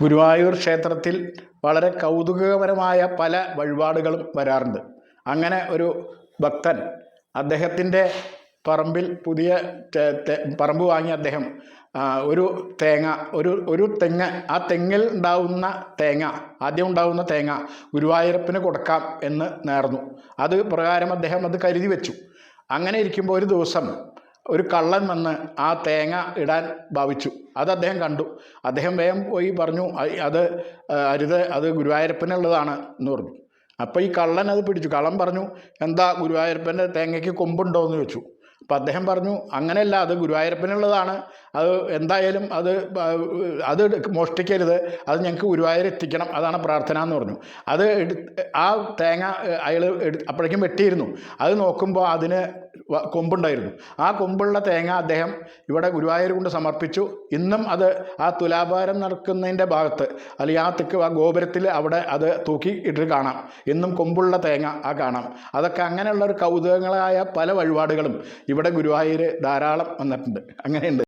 ഗുരുവായൂർ ക്ഷേത്രത്തിൽ വളരെ കൗതുകപരമായ പല വഴിപാടുകളും വരാറുണ്ട്. അങ്ങനെ ഒരു ഭക്തൻ അദ്ദേഹത്തിന്റെ പറമ്പിൽ പുതിയ പറമ്പ് വാങ്ങി അദ്ദേഹം ഒരു തേങ്ങ ഒരു ഒരു തെങ്ങ് ആ തെങ്ങിൽ ഉണ്ടാവുന്ന തേങ്ങ ആദ്യം ഉണ്ടാവുന്ന തേങ്ങ ഗുരുവായൂരപ്പന് കൊടുക്കാം എന്ന് നേർന്നു. അത് പ്രകാരം അദ്ദേഹം അത് കരുതി വെച്ചു. അങ്ങനെ ഇരിക്കുമ്പോൾ ഒരു ദിവസം ഒരു കള്ളൻ വന്ന് ആ തേങ്ങ ഇടാൻ ഭാവിച്ചു. അത് അദ്ദേഹം കണ്ടു. അദ്ദേഹം വേഗം പോയി പറഞ്ഞു അത് അരുത് അത് ഗുരുവായൂരപ്പനുള്ളതാണ് എന്ന് പറഞ്ഞു. അപ്പോൾ ഈ കള്ളൻ അത് പിടിച്ചു. കള്ളൻ പറഞ്ഞു എന്താ ഗുരുവായൂരപ്പന്റെ തേങ്ങയ്ക്ക് കൊമ്പുണ്ടോ എന്ന് ചോദിച്ചു. അപ്പം അദ്ദേഹം പറഞ്ഞു അങ്ങനെയല്ല അത് ഗുരുവായൂരപ്പനുള്ളതാണ്. അത് എന്തായാലും അത് അത് മോഷ്ടിക്കരുത്. അത് ഞങ്ങൾക്ക് ഗുരുവായൂർ എത്തിക്കണം. അതാണ് പ്രാർത്ഥന എന്ന് പറഞ്ഞു. അത് ആ തേങ്ങ അയാൾ അപ്പോഴേക്കും വെട്ടിയിരുന്നു. അത് നോക്കുമ്പോൾ അതിന് കൊമ്പുണ്ടായിരുന്നു. ആ കൊമ്പുള്ള തേങ്ങ അദ്ദേഹം ഇവിടെ ഗുരുവായൂർ കൊണ്ട് സമർപ്പിച്ചു. ഇന്നും അത് ആ തുലാഭാരം നടക്കുന്നതിന്റെ ഭാഗത്ത് അല്ലെങ്കിൽ ആ തെക്ക് ആ ഗോപുരത്തിൽ അവിടെ അത് തൂക്കി ഇട്ട് കാണാം. ഇന്നും കൊമ്പുള്ള തേങ്ങ ആ കാണാം. അതൊക്കെ അങ്ങനെയുള്ള ഒരു കൗതുകങ്ങളായ പല വഴിപാടുകളും ഇവിടെ ഗുരുവായൂർ ധാരാളം വന്നിട്ടുണ്ട്. അങ്ങനെയുണ്ട്.